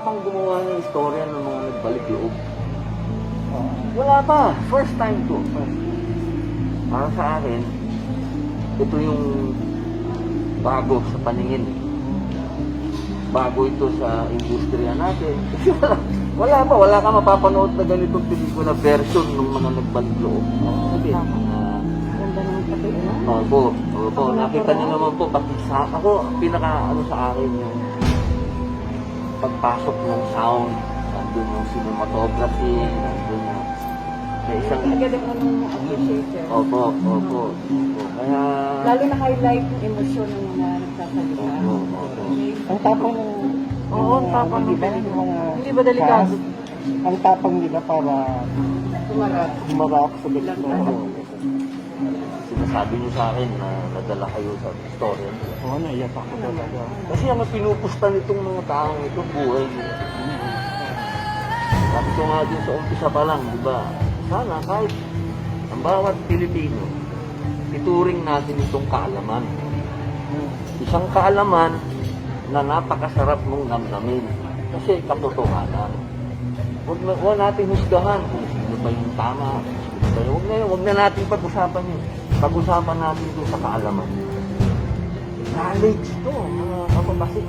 pang gumawa ng istorya ng mga nagbalik loob. Oo. Wala pa. First time to. First. Para sa akin, ito yung bago sa paningin. Bago ito sa industriya natin. Wala, wala pa. Wala ka mapapanood na ganitong pelikula version ng mga nagbalik loob. Sabi, Ganda naman pati, ano? Opo, opo. Nakita niyo naman po, pati sa ako, pinaka ano sa akin yung pagpasok ng sound, nandun yung cinematography, nandun yung sa isang... Ang ganda mo nung appreciate eh. Opo, opo, opo. Kaya... Lalo na highlight yung emosyon ng mga nagsasalita. Opo, opo. Ang tapang ng... Oo, ang tapang ng. Hindi ba delikado? Ang tapang nila para Tumarap. humarap sa balik ng Oo. Sinasabi niyo sa akin na nadala kayo sa story niyo. Oo, naiyak ako talaga. Kasi ang pinupusta nitong mga taong ito, buhay nila. Sabi ko nga din sa umpisa pa lang, di ba? Sana kahit ang bawat Pilipino, ituring natin itong kaalaman. Isang kaalaman na napakasarap mong namnamin. Kasi katotohanan. Huwag, huwag natin husgahan kung sino ba yung tama. Yung- Huwag na, huwag na natin pag-usapan yun. Pag-usapan natin ito sa kaalaman. Knowledge to, mga kapabasik.